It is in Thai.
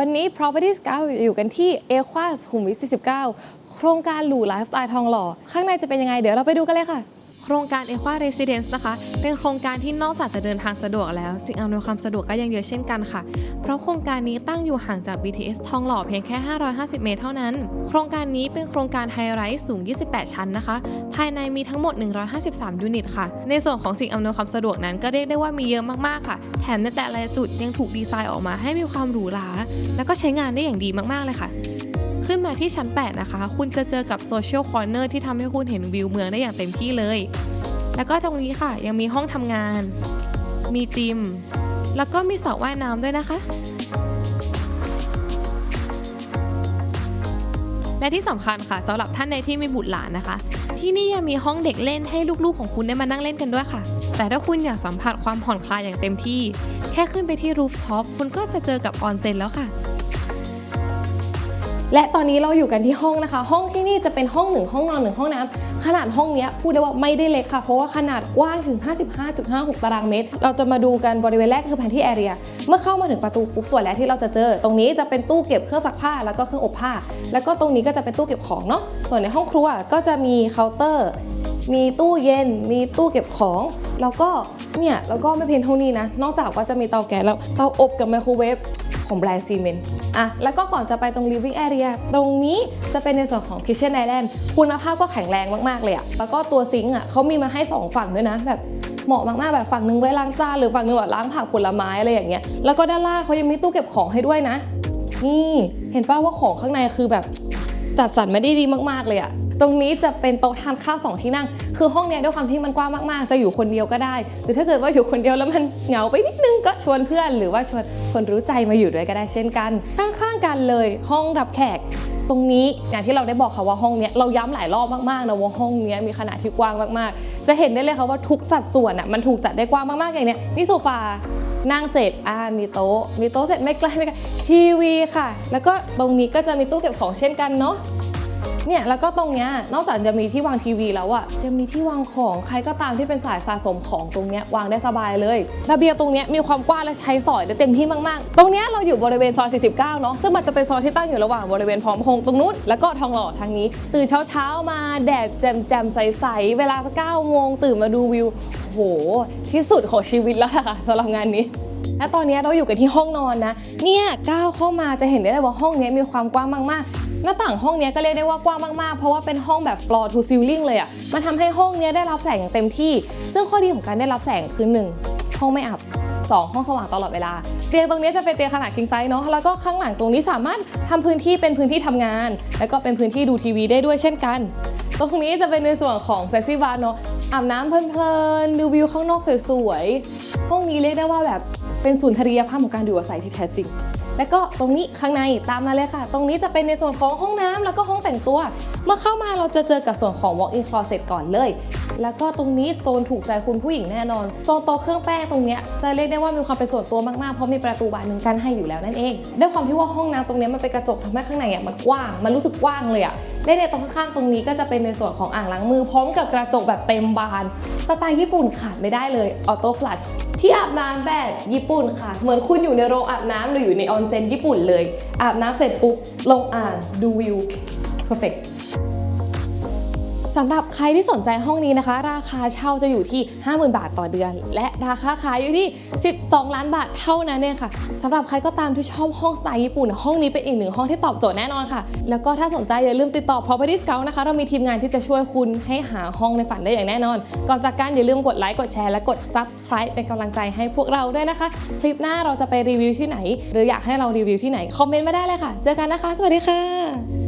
วันนี้ Property 9อยู่กันที่เอควาสุขุมวิท49 โครงการหรูไลฟ์สไตล์ทองหล่อ ข้างในจะเป็นยังไงเดี๋ยวเราไปดูกันเลยค่ะ โครงการ e q u a Residence นะคะ เป็นโครงการที่นอกจากจะเดินทางสะดวกแล้ว สิ่งอำนวยความสะดวกก็ยังเยอะเช่นกันค่ะ เพราะโครงการนี้ตั้งอยู่ห่างจาก BTS ทองหล่อเพียงแค่ 550 เมตรเท่านั้น โครงการนี้เป็นโครงการไฮไรส์สูง 28 ชั้นนะคะ ภายในมีทั้งหมด 153 ยูนิตค่ะ ในส่วนของสิ่งอำนวยความสะดวกนั้นก็เรียกได้ว่ามีเยอะมากๆค่ะ แถมในแต่ละจุดยังถูกดีไซน์ออกมาให้มีความหรูหรา แล้วก็ใช้งานได้อย่างดีมากๆเลยค่ะ ขึ้นมาที่ชั้น 8 นะคะ คุณจะเจอกับโซเชียลคอร์เนอร์ที่ทำให้คุณเห็นวิวเมืองได้อย่างเต็มที่เลย แล้วก็ตรงนี้ค่ะ ยังมีห้องทำงาน มีจิม แล้วก็มีสระว่ายน้ำด้วยนะคะ และที่สำคัญค่ะสำหรับท่านในที่มีบุตรหลานนะคะ ที่นี่ยังมีห้องเด็กเล่นให้ลูกๆของคุณได้มานั่งเล่นกันด้วยค่ะ แต่ถ้าคุณอยากสัมผัสความผ่อนคลายอย่างเต็มที่ แค่ขึ้นไปที่รูฟท็อปคุณก็จะเจอกับออนเซ็นแล้วค่ะ และตอนนี้เราอยู่กันที่ห้องนะคะ ห้องที่นี่จะเป็นห้องหนึ่งห้องนอนหนึ่งห้องน้ำขนาดห้องนี้พูดได้ว่าไม่ได้เล็กค่ะ เพราะว่าขนาดกว้างถึง 55.56 ตารางเมตร เราจะมาดูกันบริเวณแรกคือแผนที่แอเรีย เมื่อเข้ามาถึงประตูปุ๊บส่วนแรกที่เราจะเจอ ตรงนี้จะเป็นตู้เก็บเครื่องซักผ้าแล้วก็เครื่องอบผ้า แล้วก็ตรงนี้ก็จะเป็นตู้เก็บของเนาะ ส่วนในห้องครัวก็จะมีเคาน์เตอร์ มีตู้เย็น มีตู้เก็บของ แล้วก็เนี่ยแล้วก็ไม่เพียงเท่านี้นะ นอกจากว่าจะมีเตาแก๊สแล้วเตาอบกับไมโครเวฟ ของแบรนด์ซีเมนต์อะแล้วก็ก่อนจะไปตรง living area ตรงนี้จะเป็นในส่วนของ kitchen island คุณภาพก็แข็งแรงมากๆเลยอะแล้วก็ตัวซิงค์อะเขามีมาให้ 2 ฝั่งด้วยนะแบบเหมาะมากๆแบบฝั่งหนึงไว้ล้างจานหรือฝั่งหนึงแบบล้างผักผลไม้อะไรอย่างเงี้ยแล้วก็ด้านล่างเขายังมีตู้เก็บของให้ด้วยนะนี่เห็นป่าว่าของข้างในคือแบบจัดสรรไม่ได้ดีมากๆเลยอะ ตรงนี้จะเป็นโต๊ะทานข้าวสองที่นั่ง คือห้องเนี้ยด้วยความที่มันกว้างมากๆ จะอยู่คนเดียวก็ได้ หรือถ้าเกิดว่าอยู่คนเดียวแล้วมันเหงาไปนิดนึงก็ชวนเพื่อน หรือว่าชวนคนรู้ใจมาอยู่ด้วยก็ได้เช่นกันข้างๆกันเลยห้องรับแขกตรงนี้อย่างที่เราได้บอกค่ะว่าห้องเนี้ยเราย้ำหลายรอบมากๆนะว่าห้องเนี้ยมีขนาดที่กว้างมากๆ จะเห็นได้เลยค่ะว่าทุกสัดส่วนอะมันถูกจัดได้กว้างมากๆอย่างเนี้ยนี่โซฟานั่งเสร็จอ่ามีโต๊ะมีโต๊ะเสร็จไม่ไกลไม่ไกลทีวีค่ะ แล้วก็ตรงนี้ก็จะมีตู้เก็บของเช่นกันเนาะ เนี่ยแล้วก็ตรงเนี้ยนอกจากจะมีที่วางทีวีแล้วอะยังมีที่วางของใครก็ตามที่เป็นสายสะสมของตรงเนี้ยวางได้สบายเลยระเบียงตรงเนี้ยมีความกว้างและใช้สอยได้เต็มที่มากๆ ตรงเนี้ยเราอยู่บริเวณซอย 49 เนาะซึ่งมันจะเป็นซอยที่ตั้งอยู่ระหว่างบริเวณพร้อมพงษ์ตรงนู้นแล้วก็ทองหล่อทางนี้ตื่นเช้าๆมาแดดแจ่มๆใสๆเวลาสัก9โมงตื่นมาดูวิวโหที่สุดของชีวิตแล้วค่ะสำหรับงานนี้และตอนนี้เราอยู่กันที่ห้องนอนนะ เนี่ยก้าวเข้ามาจะเห็นได้เลยว่าห้องนี้มีความกว้างมากๆ หน้าต่างห้องนี้ก็เรียกได้ว่ากว้างมากๆ เพราะว่าเป็นห้องแบบ floor to ceiling เลยอะ่ะ มันทำให้ห้องนี้ได้รับแสงอย่างเต็มที่ ซึ่งข้อดีของการได้รับแสงคือ 1 ห้องไม่อับ 2 ห้องสว่างตลอดเวลา เตียงตรงนี้จะเป็นเตียงขนาด king size เนาะ แล้วก็ข้างหลังตรงนี้สามารถทำพื้นที่เป็นพื้นที่ทำงาน แล้วก็เป็นพื้นที่ดูทีวีได้ด้วยเช่นกัน ตรงนี้จะเป็นในส่วนของ flexi bar เนาะ อาบน้ำเพลินๆ ดูวิวข้างนอกสวยๆ ห้องนี้เรียกได้ว่าแบบเป็นศูนย์ทรียภาพของการอยู่อาศัยที่แท้จริง และก็ตรงนี้ข้างในตามมาเลยค่ะ ตรงนี้จะเป็นในส่วนของห้องน้ำแล้วก็ห้องแต่งตัว เมื่อเข้ามาเราจะเจอกับส่วนของ walk-in closet ก่อนเลย แล้วก็ตรงนี้โซนถูกใจคุณผู้หญิงแน่นอนโซนโต๊ะเครื่องแป้งตรงเนี้ยจะเรียกได้ว่ามีความเป็นส่วนตัวมากๆเพราะมีประตูบานหนึ่งกั้นให้อยู่แล้วนั่นเองด้วยความที่ว่าห้องน้ำตรงเนี้ยมันเป็นกระจกทำให้ข้างในอะมันกว้าง มันรู้สึกกว้างเลยอะและในตรงข้างๆตรงนี้ก็จะเป็นในส่วนของอ่างล้างมือพร้อมกับกระจกแบบเต็มบานสไตล์ญี่ปุ่นขาดไม่ได้เลยออโต้ฟลัชที่อาบน้ำแบบญี่ปุ่นค่ะ เหมือนคุณอยู่ในโรงอาบน้ำหรืออยู่ในออนเซ็นญี่ปุ่นเลย อาบน้ำเสร็จปุ๊บลงอ่างดูวิว perfect สำหรับใครที่สนใจห้องนี้นะคะ ราคาเช่าจะอยู่ที่ 50,000 บาทต่อเดือน และราคาขายอยู่ที่ 12 ล้านบาทเท่านั้นเองค่ะสำหรับใครก็ตามที่ชอบห้องสไตล์ญี่ปุ่น ห้องนี้เป็นอีกหนึ่งห้องที่ตอบโจทย์แน่นอนค่ะ แล้วก็ถ้าสนใจอย่าลืมติดต่อ Property Scout นะคะ เรามีทีมงานที่จะช่วยคุณให้หาห้องในฝันได้อย่างแน่นอน ก่อนจากกันอย่าลืมกดไลค์กดแชร์และกด Subscribe เป็นกำลังใจให้พวกเราด้วยนะคะ คลิปหน้าเราจะไปรีวิวที่ไหน หรืออยากให้เรารีวิวที่ไหนคอมเมนต์มาได้เลยค่ะ เจอกันนะคะ สวัสดีค่ะ